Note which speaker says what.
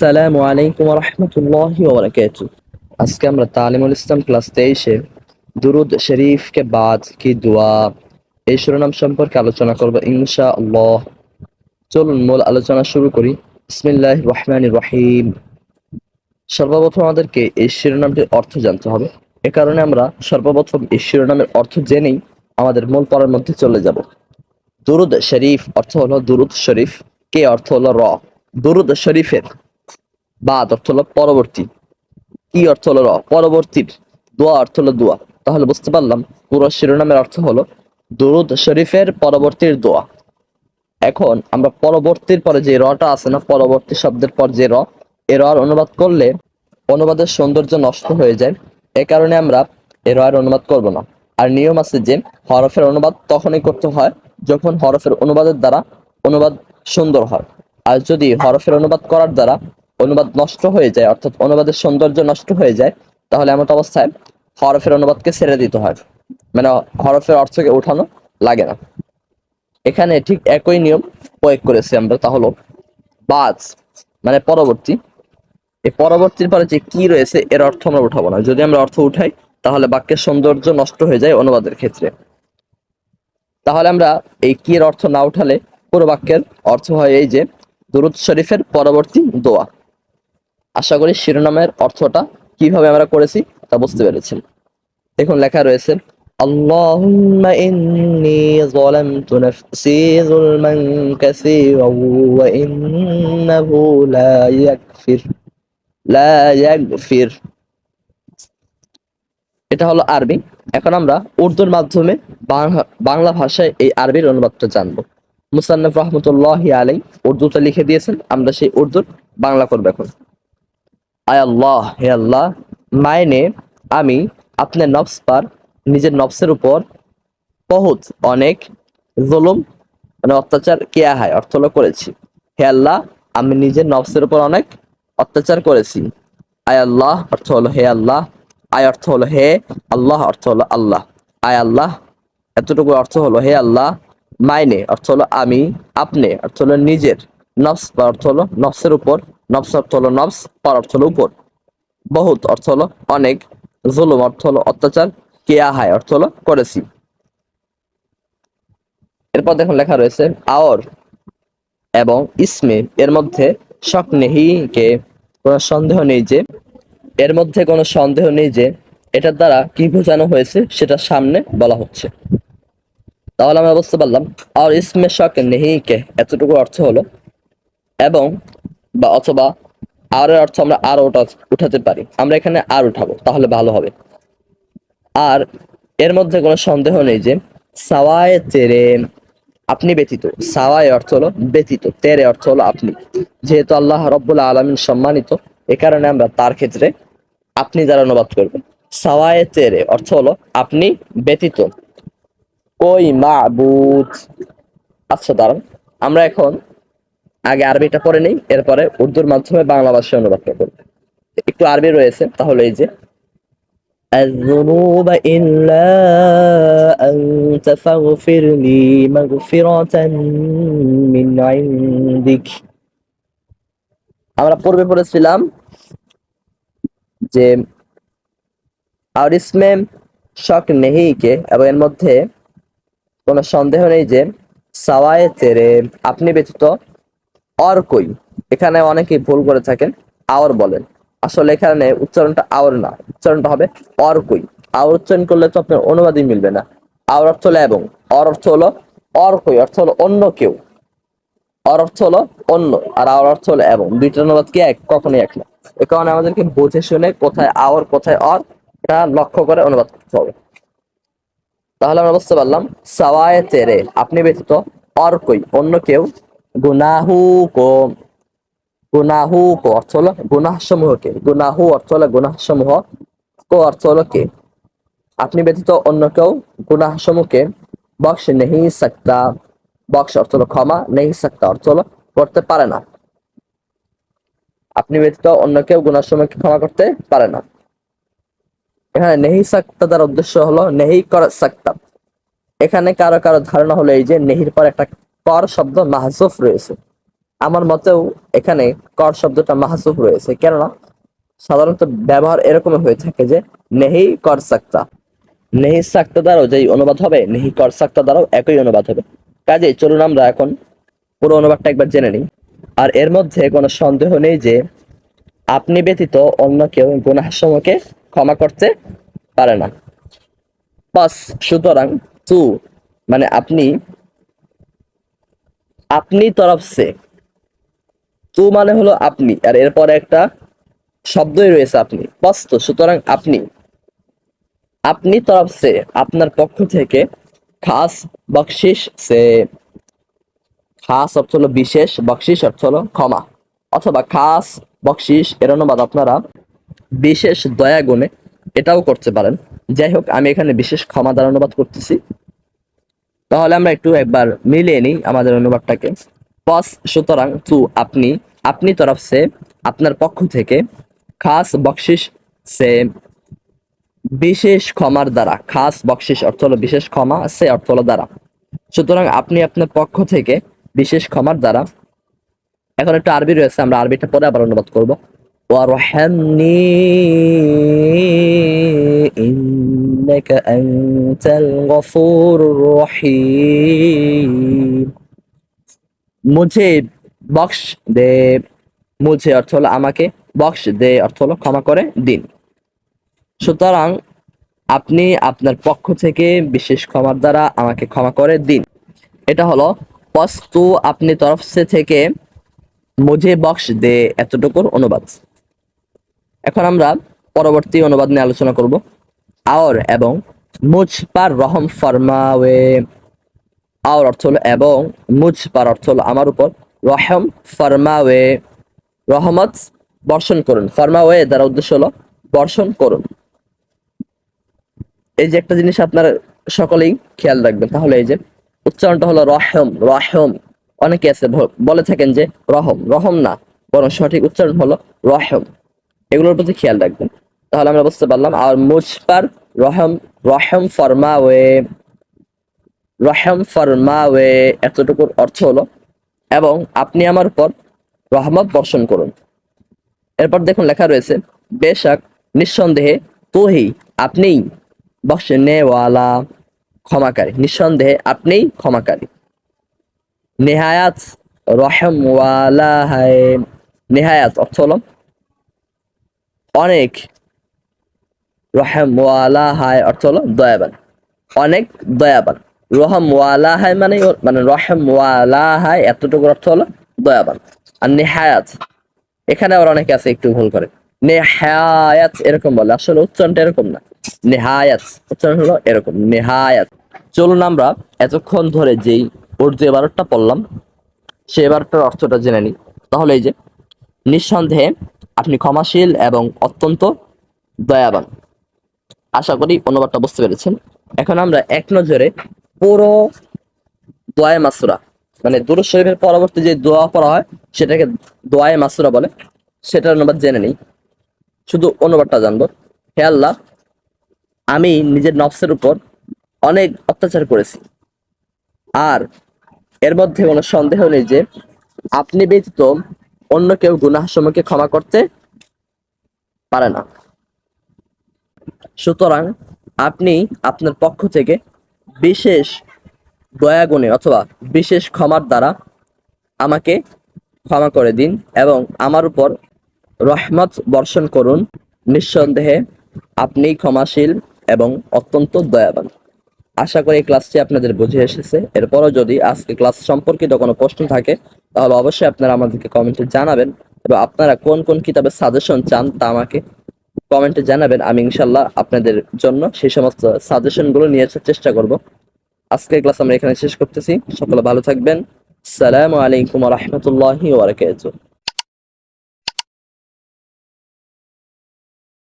Speaker 1: আসসালামু আলাইকুম রহমতুল্লাহি আজকে আমরা তালিমুল ইসলাম ক্লাস তেইশে দুরুদ শরীফকে বাদ কি দোয়া? এই শিরোনাম সম্পর্কে আলোচনা করব ইনশা আল্লাহ চলুন মূল আলোচনা শুরু করি। বিসমিল্লাহ রহমান রহিম। সর্বপ্রথম আমাদেরকে এই শিরোনামটির অর্থ জানতে হবে। এ কারণে আমরা সর্বপ্রথম এই শিরোনামের অর্থ জেনেই আমাদের মূল পড়ার মধ্যে চলে যাব। দুরুদ শরীফ অর্থ হলো দুরুদ শরীফ। কে অর্থ হলো র? দুরুদ শরীফের বাদ অর্থ হলো পরবর্তী। কি অর্থ হলো র, পরবর্তীর। দোয়া অর্থ হলো দোয়া। তাহলে বুঝতে পারলাম পুরো শিরোনামের অর্থ হলো দুরুদ শরীফের পরবর্তীর দোয়া। এখন আমরা পরবর্তীর পরে যে রটা আছে না, পরবর্তী শব্দের পর যে র, এ র অনুবাদ করলে অনুবাদের সৌন্দর্য নষ্ট হয়ে যায়। এ কারণে আমরা এ র এর অনুবাদ করব না। আর নিয়ম আছে যে হরফের অনুবাদ তখনই করতে হয় যখন হরফের অনুবাদের দ্বারা অনুবাদ সুন্দর হয়। আর যদি হরফের অনুবাদ করার দ্বারা অনুবাদ নষ্ট হয়ে যায়, অর্থাৎ অনুবাদের সৌন্দর্য নষ্ট হয়ে যায়, তাহলে এমন অবস্থায় হরফের অনুবাদকে ছেড়ে দিতে হয়। মানে হরফের অর্থকে উঠানো লাগে না। এখানে ঠিক একই নিয়ম প্রয়োগ করেছি আমরা, তা হলো বাজ মানে পরবর্তী। এই পরবর্তীর পরে যে কি রয়েছে, এর অর্থ আমরা উঠাবো না। যদি আমরা অর্থ উঠাই, তাহলে বাক্যের সৌন্দর্য নষ্ট হয়ে যায় অনুবাদের ক্ষেত্রে। তাহলে আমরা এই কি এর অর্থ না উঠালে পুরো বাক্যের অর্থ হয় এই যে, দুরুদ শরীফের পরবর্তী দোয়া। আশা করি শিরোনামের অর্থটা কিভাবে আমরা করেছি তা বুঝতে পেরেছেন দেখুন লেখা রয়েছে اللهم إني ظلمت نفسي ظلما كثيرا وإنه لا يغفر لا يغفر এটা হলো আরবি এখন আমরা উর্দুর মাধ্যমে বাংলা- বাংলা ভাষায় এই আরবির অনুবাদটা জানবো মুসান্নফ রহমতুল্লাহ আলাই উর্দুতে লিখে দিয়েছেন আমরা সেই উর্দুর বাংলা করবো এখন আয় আল্লাহ, হে আল্লাহ মায়নে আমি আপনার নফস পার নিজের নফসের উপর বহুত অনেক জুলুম মানে অত্যাচার কেয়া হয়, অর্থ হলো করেছি। হে আল্লাহ, আমি নিজের নফসের উপর অনেক অত্যাচার করেছি। আয় আল্লাহ, অর্থ হলো হে আল্লাহ, আয় অর্থ হলো হে আল্লাহ, অর্থ হলো আল্লাহ। আয় আল্লাহ, এতটুকু অর্থ হলো হে আল্লাহ, মাইনে, অর্থ হলো আমি, আপনি, অর্থ হলো নিজের। নফস বা অর্থ হলো নফসের উপর, নফস অর্থ হলো নফস, পার অর্থ হলো উপর। বহুত অর্থ হলো অনেক, জুলুম অর্থ হলো অত্যাচার কেয়া হায় অর্থ হলো করেছি। এরপর দেখুন লেখা রয়েছে, আওর এবং ইসমে, এর মধ্যে শক নেহি কে, কোনো সন্দেহ নেই যে, এর মধ্যে কোনো সন্দেহ নেই যে, এটার দ্বারা কি বোঝানো হয়েছে সেটা সামনে বলা হচ্ছে। তাহলে আমরা বুঝতে পারলাম আর ইসমে শক নেহি কে, এতটুকু অর্থ হলো এবং বা অথবা আর এর অর্থ আমরা আর ওটা উঠাতে পারি। আমরা এখানে আর উঠাবো, তাহলে ভালো হবে। আর এর মধ্যে কোনো সন্দেহ নেই যে সাওয়ায় তেরে আপনি ব্যতীত, সাওয়ায় অর্থ হলো ব্যতীত, তেরে অর্থ হলো আপনি। যেহেতু আল্লাহ রব্বুল আলমিন সম্মানিত, এ কারণে আমরা তার ক্ষেত্রে আপনি দ্বারা অনুবাদ করব। সাওয়ায়ে তেরে অর্থ হলো আপনি ব্যতীত। কই মাবুদ আচ্ছা দাঁড়ান, আমরা এখন আগে আরবিটা পড়ে নেই এরপরে উর্দুর মাধ্যমে বাংলা ভাষায় অনুবাদটা করব একটু আরবি রয়েছে তাহলে এই যে الذنوب إلا أنت فاغفر لي مغفرة من عندك আমরা পূর্বে পড়েছিলাম যে আর ইসমে শক নেহি কে এবং এর মধ্যে কোনো সন্দেহ নেই যে সাওয়ায়ে তেরে আপনি ব্যতীত অর কই? এখানে অনেকে ভুল করে থাকেন, আওর বলেন। আসলে এখানে উচ্চারণটা আওর না, উচ্চারণটা হবে অর কই। আওর উচ্চারণ করলে তো আপনার অনুবাদই মিলবে না। আওর অর্থ হলো এবং, অর অর্থ হলো অর কই, অর্থ হলো অন্য কেউ। অর অর্থ হলো অন্য, আর আওর অর্থ হলো এবং। দুইটার অনুবাদ কি এক? কখনোই এক না। এ কারণে আমাদেরকে বুঝে শুনে কোথায় আওর, কোথায় অর, এটা লক্ষ্য করে অনুবাদ করতে হবে। তাহলে আমরা বুঝতে পারলাম, সাওয়ায়ে তেরে, আপনি ব্যতীত অর কই, অন্য কেউ গুনাহু কো গুনাহু কো অর্থ হলো গুনাহ সমূহকে গুনাহু অর্থ হলো গুনাহ সমূহ কো অর্থ হলো কে আপনি ব্যতীত অন্য কেউ গুনাহ সমূহকে বক্স নেহি সাকতা বক্স অর্থ হলো ক্ষমা নেহি সাকতা অর্থ হলো করতে পারে না আপনি ব্যতীত অন্য কেউ গুনাহ সমূহকে ক্ষমা করতে পারে না এখানে নেহি সাকতা তার উদ্দেশ্য হলো নেহি কর সাকতা এখানে কারও কারও ধারণা হলো এই যে নেহির পর একটা কর শব্দ মাহসুফ রয়েছে। আমার মতেও এখানে কর শব্দটা মাহসুফ রয়েছে। কেননা, সাধারণত ব্যবহার এরকম হয়ে থাকে যে, নেহি কর সাক্তা। নেহি সাক্তা দ্বারাও যেই অনুবাদ হবে, নেহি কর সাক্তা দ্বারাও একই অনুবাদ হবে। কাজেই চলুন আমরা এখন পুরো অনুবাদটা একবার জেনে নিই। আর এর মধ্যে কোনো সন্দেহ নেই যে, আপনি ব্যতীত অন্য কেউ গুনাহসমূহকে ক্ষমা করতে পারে না। পাস সুতরাং তু মানে আপনি আপনি তরফ সে। তু মানে হলো আপনি। আর এরপরে একটা শব্দই রয়েছে আপনি। স্পষ্ট, সুতরাং আপনি। আপনি তরফ সে, আপনার পক্ষ থেকে খাস বকশিস সে। খাস অর্থ হলো বিশেষ, বকশিস অর্থ হলো ক্ষমা। অথবা খাস বকশিস, এর অনুবাদ আপনারা বিশেষ দয়া গুণে এটাও করতে পারেন। যাই হোক, আমি এখানে বিশেষ ক্ষমা দ্বারা অনুবাদ করতেছি। তাহলে আমরা একটু একবার মিলিয়ে নিই আমাদের অনুবাদটাকে। পস, সুতরাং তু, আপনি আপনি তরফ সে, আপনার পক্ষ থেকে খাস বকশিস সে, বিশেষ ক্ষমার দ্বারা, খাস বকশিস অর্থ হলো বিশেষ ক্ষমা, সে অর্থ হলো দ্বারা। সুতরাং আপনি আপনার পক্ষ থেকে বিশেষ ক্ষমার দ্বারা, এখন একটা আরবি রয়েছে, আমরা আরবিটা পরে আবার অনুবাদ করব। ওয়ারহামনি إنك أنت الغفور الرحيم মুঝে বক্স দে মুঝে অর্থ হলো আমাকে বক্স দে অর্থ হলো ক্ষমা করে দিন সুতরাং আপনি আপনার পক্ষ থেকে বিশেষ ক্ষমার দ্বারা আমাকে ক্ষমা করে দিন এটা হলো পস্তু আপনি তরফ সে থেকে মুঝে বক্স দে এতটুকুর অনুবাদ এখন আমরা পরবর্তী অনুবাদ নিয়ে আলোচনা করব আওর এবং মুঝ পার রহম ফরমাওয়ে। আওর অর্থ হলো এবং মুঝ পার অর্থ হলো আমার উপর রহম ফরমাওয়ে। রহমত বর্ষণ করুন। ফরমাওয়ে দ্বারা উদ্দেশ্য হলো বর্ষণ করুন। এই যে একটা জিনিস আপনারা সকলেই খেয়াল রাখবেন, তাহলে এই যে উচ্চারণটা হলো রহম রহম। অনেকে আছে বলে থাকেন যে রহম রহম না, বরং সঠিক উচ্চারণ হলো রহম। এগুলোর প্রতি খেয়াল রাখবেন। তাহলে আমরা বুঝতে পারলাম, আর মুজপার রহম রহম ফরমাওয়ে রহম ফরমাওয়ে এতটুকুর অর্থ হলো, এবং আপনি আমার উপর রহমত বর্ষণ করুন। এরপর দেখুন লেখা রয়েছে, বেশক, নিঃসন্দেহে তোহি, আপনিই বক্সনেওয়ালা ক্ষমাকারী। নিঃসন্দেহে আপনিই ক্ষমাকারী। নেহায়াত রহম ওয়ালা হায়, নেহায়াত অর্থ হলো, অনেক রহম ওয়ালা হায় অর্থ হলো দয়াবান। অনেক দয়াবান। রহম ওয়ালা হায় মানে মানে রহম ওয়ালা হায় এতটুকু অর্থ হলো দয়াবান। আর নেহায়াত, এখানে আবার অনেকে আছে একটু ভুল করে। নেহায়াত এরকম বলে। আসলে উচ্চারণটা এরকম না। নেহায়াত উচ্চারণ হলো এরকম। নেহায়াত। চলুন আমরা এতক্ষণ ধরে যেই উর্দু এবারটা পড়লাম, সে এবারটার অর্থটা জেনে নিই। তাহলে এই যে, নিঃসন্দেহে আপনি ক্ষমাশীল এবং অত্যন্ত দয়াবান। আশা করি অনুবাদটা বুঝতে পেরেছেন। এখন আমরা এক নজরে পুরো দোয়ায় মাসুরা মানে দুরুদ শরীফের পরবর্তী যে দোয়া পড়া হয়, সেটাকে দোয়ায় মাসুরা বলে। সেটার অনুবাদ জেনে নিই। শুধু অনুবাদটা জানব। হে আল্লাহ, আমি নিজের নফসের উপর অনেক অত্যাচার করেছি। আর এর মধ্যে কোনো সন্দেহ নেই যে আপনি ব্যতীত অন্য কেউ গুনাহ সমূহকে ক্ষমা করতে পারে না। সুতরাং আপনি আপনার পক্ষ থেকে বিশেষ দয়াগুণে অথবা বিশেষ ক্ষমার দ্বারা আমাকে ক্ষমা করে দিন এবং আমার উপর রহমত বর্ষণ করুন। নিঃসন্দেহে আপনি ক্ষমাশীল এবং অত্যন্ত দয়াবান। আশা করি এই ক্লাসটি আপনাদের বুঝে এসেছে। এরপরও যদি আজকে ক্লাস সম্পর্কিত কোনো প্রশ্ন থাকে, তাহলে অবশ্যই আপনারা আমাদেরকে কমেন্টে জানাবেন এবং আপনারা কোন কোন কিতাবের সাজেশন চান তা আমাকে কমেন্টে জানাবেন, আমি ইনশাল্লাহ আপনাদের জন্য সেই সমস্ত সাজেশনগুলো নিয়ে আসার চেষ্টা করব। আজকের ক্লাস আমরা এখানে শেষ করতেছি। সকলে ভালো থাকবেন। সালামু আলাইকুম রহমতুল্লাহি ওয়ারাকাতুহ